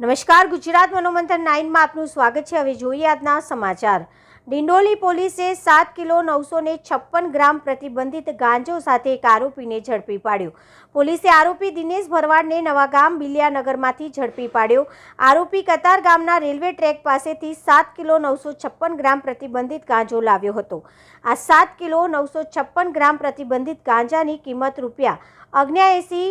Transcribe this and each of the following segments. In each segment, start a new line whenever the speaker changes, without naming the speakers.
નમસ્કાર, ગુજરાત મનોમંથન નાઇનમાં આપનું સ્વાગત છે. હવે જોઈએ આજના સમાચાર. ડિંડોલી પોલીસે સાત કિલો નવસો ને છપ્પન ગ્રામ પ્રતિબંધિત ગાંજો સાથે એક આરોપીને ઝડપી પાડ્યો. પોલીસે આરોપી દિનેશ ભરવાડને નવાગામ બિલિયાનગરમાંથી ઝડપી પાડ્યો. આરોપી કતાર ગામના રેલવે ટ્રેક પાસેથી સાત કિલો નવસો છપ્પન ગ્રામ પ્રતિબંધિત ગાંજો લાવ્યો હતો. આ સાત કિલો નવસો છપ્પન ગ્રામ પ્રતિબંધિત ગાંજાની કિંમત રૂપિયા અગ્ન્યાએંસી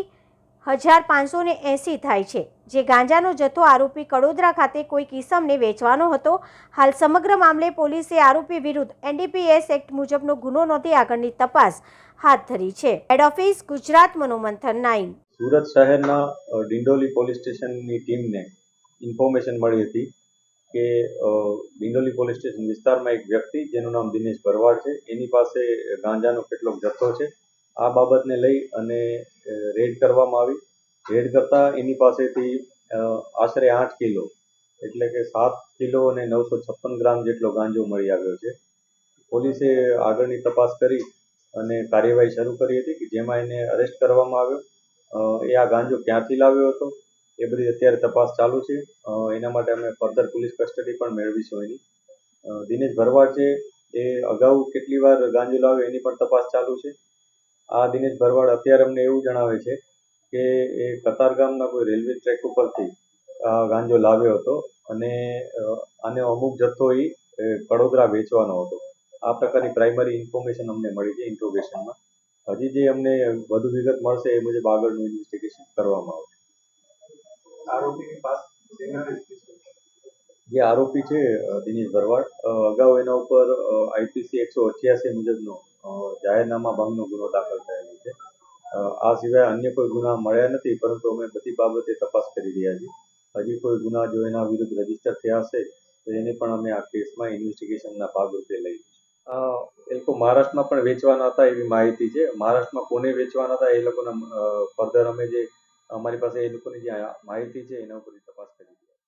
હજાર પાંચસો ને એંસી થાય છે. જે ગાંજાનો જથ્થો આરોપી કડોદરા ખાતે કોઈ કિસમને વેચવાનો હતો, હાલ સમગ્ર મામલે પોલીસે આરોપી વિરુદ્ધ એનડીપીએસ એક્ટ મુજબનો ગુનો નોંધી આગળની તપાસ હાથ ધરી છે. Head office Gujarat Manomanthan nine.
Surat શહેરના ડિંડોલી પોલીસ સ્ટેશનની ટીમને ઇન્ફોર્મેશન મળી હતી કે ડિંડોલી પોલીસ સ્ટેશન વિસ્તારમાં એક વ્યક્તિ, જેનું નામ દિનેશ ભરવાડ છે, એની પાસે ગાંજાનો કેટલોક જથ્થો છે. આ બાબતને લઈ અને રેડ કરવામાં આવી. રેડ કરતા એની પાસેથી આશરે આઠ કિલો, એટલે કે સાત કિલો અને નવસો છપ્પન ગ્રામ જેટલો ગાંજો મળી આવ્યો છે. પોલીસે આગળની તપાસ કરી અને કાર્યવાહી શરૂ કરી હતી કે જેમાં એને અરેસ્ટ કરવામાં આવ્યો. એ આ ગાંજો ક્યાંથી લાવ્યો હતો, એ બધી અત્યારે તપાસ ચાલુ છે. એના માટે અમે ફર્ધર પોલીસ કસ્ટડી પણ મેળવીશું એની. દિનેશ ભરવાડ છે, એ અગાઉ કેટલી વાર ગાંજો લાવ્યો એની પણ તપાસ ચાલુ છે. આ દિનેશ ભરવાડ અત્યારે અમને એવું જણાવે છે કે એ કતાર ગામના કોઈ રેલવે ટ્રેક ઉપરથી ગાંજો લાવ્યો હતો અને આને અમુક જથ્થો એ કડોદરા વેચવાનો હતો. આ પ્રકારની પ્રાઇમરી ઇન્ફોર્મેશન અમને મળી છે ઇન્ટ્રોગેશનમાં હજી જે અમને વધુ વિગત મળશે એ મુજબ આગળનું ઇન્વેસ્ટિગેશન કરવામાં આવશે.
આરોપીની પાસે
જે આરોપી છે દિનેશ ભરવાડ અગાઉ એના ઉપર આઈપીસી એકસો અઠ્યાસી મુજબનો જાહેરનામા ભંગનો ગુનો દાખલ થયેલો છે. આ સિવાય અન્ય કોઈ ગુના મળ્યા નથી, પરંતુ અમે બધી બાબતે તપાસ કરી રહ્યા છીએ. હજી કોઈ ગુના જો એના વિરુદ્ધ રજિસ્ટર થયા હશે, તો એને પણ અમે આ કેસમાં ઇન્વેસ્ટિગેશનના ભાગરૂપે લઈ એ લોકો મહારાષ્ટ્રમાં પણ વેચવાના હતા એવી માહિતી છે. મહારાષ્ટ્રમાં કોને વેચવાના હતા એ લોકોના ફર્ધર અમે જે, અમારી પાસે એ લોકોની જે માહિતી છે, એના ઉપર